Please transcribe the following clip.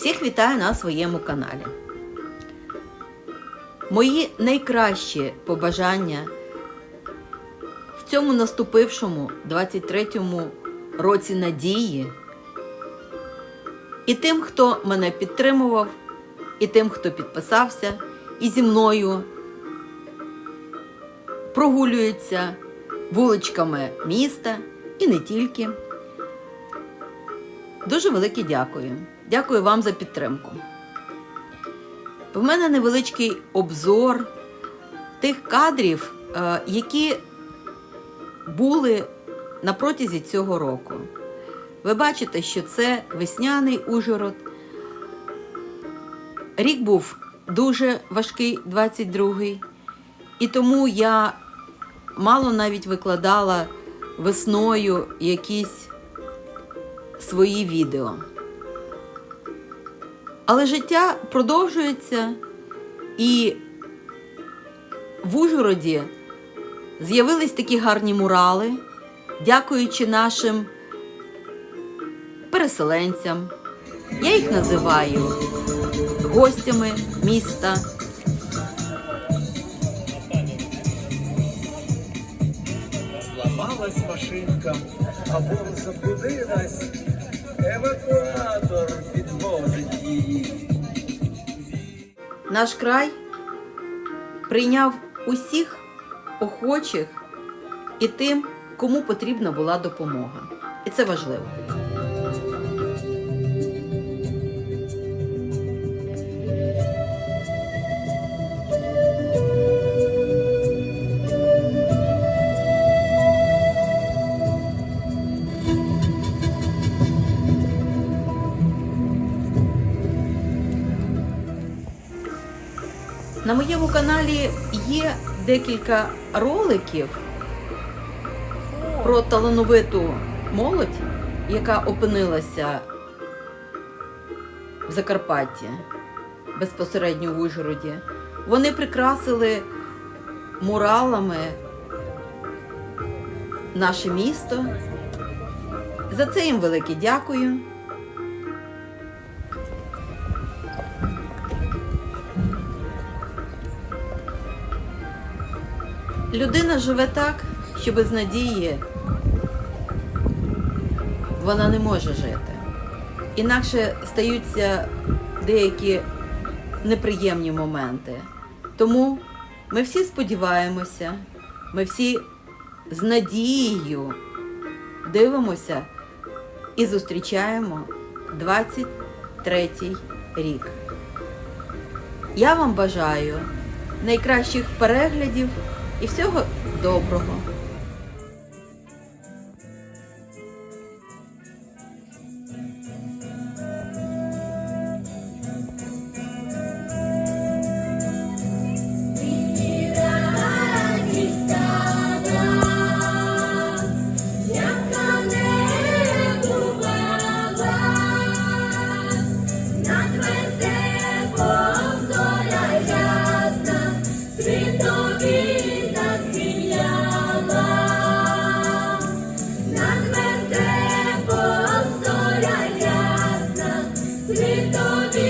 Всіх вітаю на своєму каналі. Мої найкращі побажання в цьому наступившому 23-му році надії і тим, хто мене підтримував, і тим, хто підписався, і зі мною прогулюється вуличками міста і не тільки. Дуже велике дякую. Дякую вам за підтримку. В мене невеличкий обзор тих кадрів, е, які були на протязі цього року. Ви бачите, що це весняний Ужгород. Рік був дуже важкий, 22-й, і тому я мало навіть викладала весною якісь свої відео. Але життя продовжується, і в Ужгороді з'явились такі гарні мурали, дякуючи нашим переселенцям. Я їх називаю гостями міста. Зламалась машинка, або заблудилась, евакуатор Наш край прийняв усіх охочих і тим, кому потрібна була допомога. І це важливо. На моєму каналі є декілька роликів про талановиту молодь, яка опинилася в Закарпатті, безпосередньо в Ужгороді. Вони прикрасили муралами наше місто. За це їм велике дякую. Людина живе так, що без надії вона не може жити. Інакше стаються деякі неприємні моменти. Тому ми всі сподіваємося, ми всі з надією дивимося і зустрічаємо 23-й рік. Я вам бажаю найкращих переглядів і всього доброго. Яка світові